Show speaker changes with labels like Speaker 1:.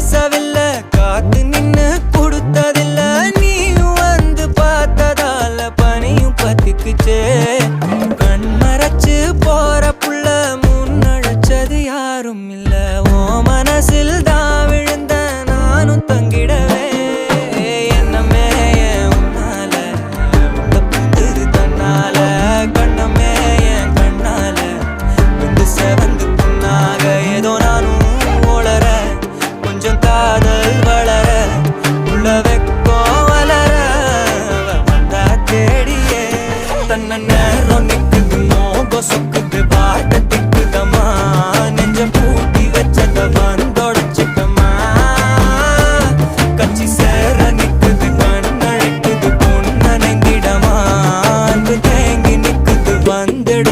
Speaker 1: sabes வந்திட